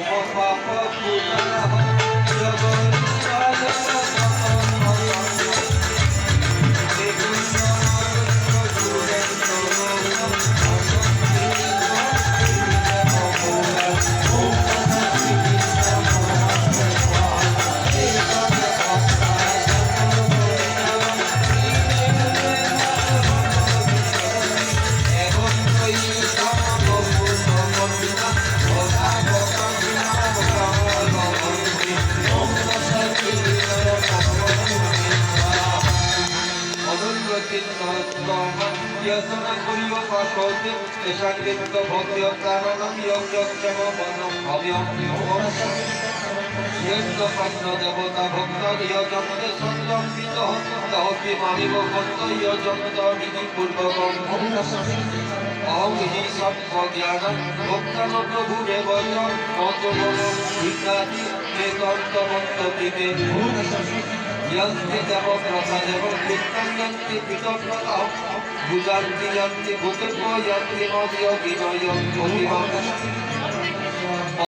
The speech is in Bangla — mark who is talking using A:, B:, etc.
A: শুভ দেবতা ভক্ত ইয় জগতে সন্দম্পিত হতি মানিব ভক্ত ইয় জগত বিধি পূর্বক অহং হি সত্য জ্ঞান ভক্তান প্রভু দেব মন্ত্র বিদ্যাদি হে তন্ত ভক্ত দিতে यन्ति देवव्रतजगद्वित्तन्यन्ति कृतव्रतः भुजन्ति यन्ति भूतभो यन्ति मदयोगिनो यन्ति